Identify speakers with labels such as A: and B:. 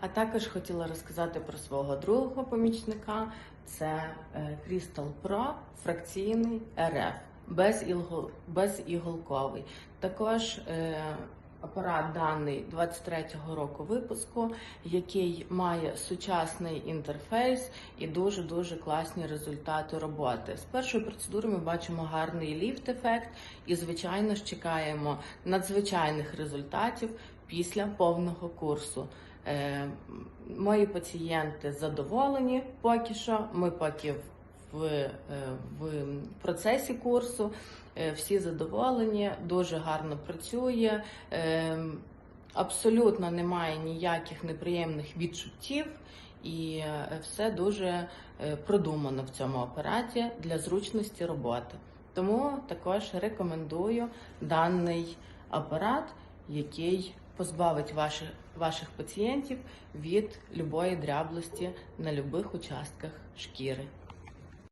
A: А також хотіла розказати про свого другого помічника. Це е, Crystal Pro фракційний РФ, безіголковий. Також е, апарат даний 23-го року випуску, який має сучасний інтерфейс і дуже дуже класні результати роботи. З першої процедури ми бачимо гарний ліфт-ефект і, звичайно ж, чекаємо надзвичайних результатів після повного курсу. Е, мої пацієнти задоволені поки що. Ми поки в, е, в процесі курсу. Е, Всі задоволені, дуже гарно працює. е, Абсолютно немає ніяких неприємних відчуттів, і е, все дуже е, продумано в цьому апараті для зручності роботи. Тому також рекомендую даний апарат, який позбавить ваших, ваших пацієнтів від любої дряблості на любих участках шкіри.